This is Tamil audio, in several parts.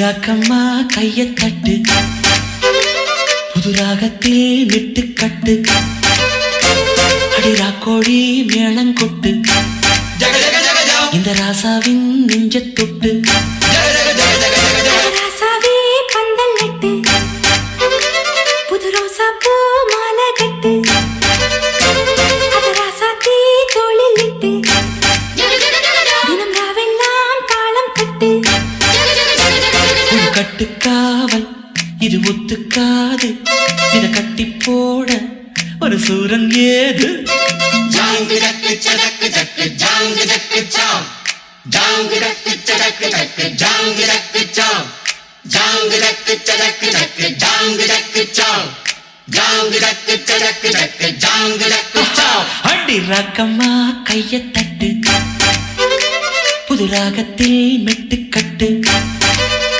ராக்கம்மா கைய தட்டு புது ராகத்தில் விட்டு கட்டு. அடிராக்கோழி மேளங்கொட்டு இந்த ராசாவின் நெஞ்ச தொட்டு. கட்டுக்காவல் இது ஒத்துக்காது. இத கட்டி போட ஒரு சூரன் ஏது? ஜாங்கு ஜக்கு சடக்கு ஜக்கு ஜாங்கு ஜக்கு சாம். ஜாங்கு ஜக்கு சடக்கு ஜக்கு ஜாங்கு ஜக்கு சாம். ஜாங்கு ஜக்கு சடக்கு ஜக்கு ஜாங்கு ஜக்கு சாம். ஜாங்கு ஜக்கு சடக்கு ஜக்கு ஜாங்கு ஜக்கு சாம். அடி ராக்கம்மா கைய தட்டு. புது ராகத்தில் மெட்டு கட்டு.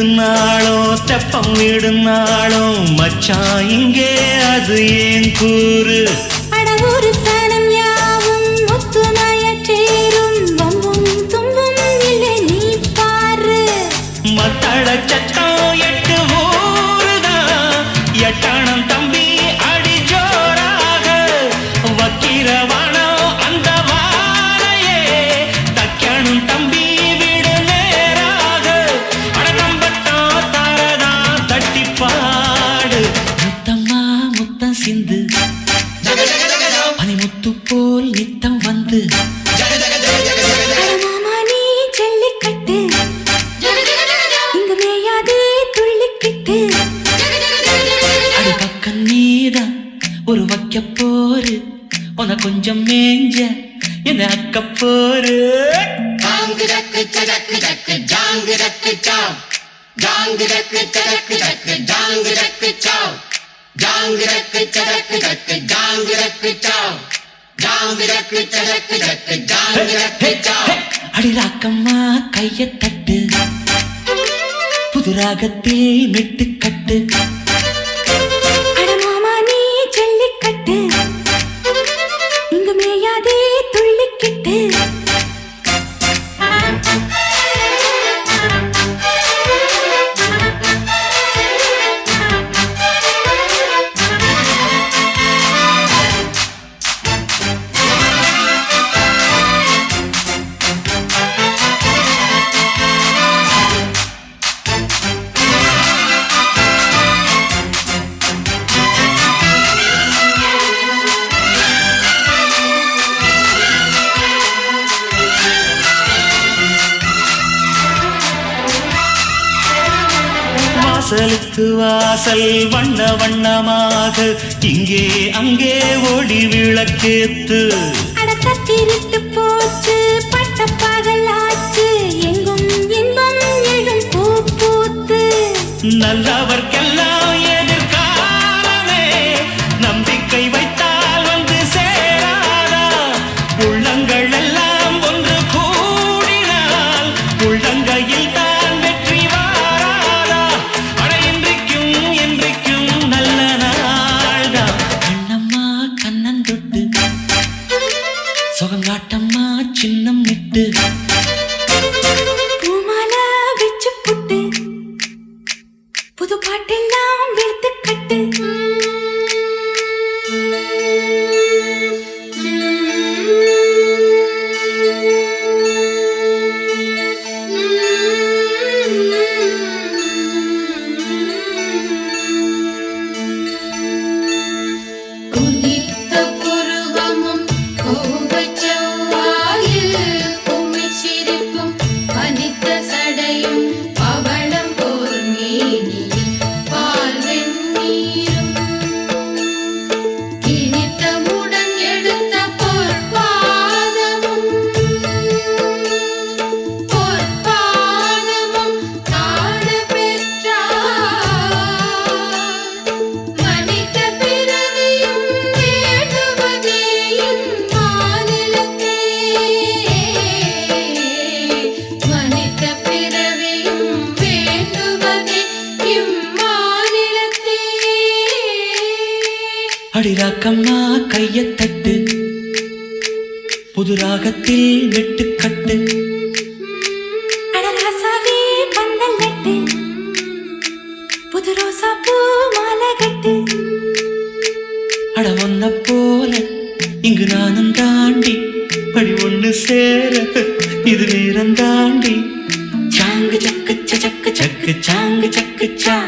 தேரெடுக்கும் நாளோ தெப்பம் விடுனாளோ நாளோ மச்சான் இங்கே அது ஏன் கூறு? ஒரு வைக்க போரு உன கொஞ்சம் மேஞ்ச என்ன அக்க போரு ஜாங்கு ஜக்கு சடக்கு ஜக்கு ஜாங்கு ஜக்கு சாம் ஜாங்கு ஜக்கு சடக்கு ஜக்கு ஜாங்கு ஜக்கு சாம் ஜாங்கு ஜக்கு சடக்கு ஜக்கு ஜாங்கு ஜக்கு சாம் ஜாங்கு ஜக்கு சடக்கு ஜக்கு ஜாங்கு ஜக்கு சாம் அடி ராக்கம்மா கைய தட்டு. புது மெட்டு கட்டு வாசலுக்கு வாசல் வண்ண வண்ணமாக இங்கே அங்கே ஓடி விளக்கேத்து அடிராக்கம்மா கையத் தட்டு. புது ராகத்தில் வெட்டுக்கட்டு புது ரோசா பூ மாலை கட்டு. அட ஒன்ன போல இங்கு நானும் தாண்டி படி ஒண்ணு சேர இது நேரம் தாண்டி. சாங்கு சக்கு சக்கு சக்கு சாங்கு சக்கு சா.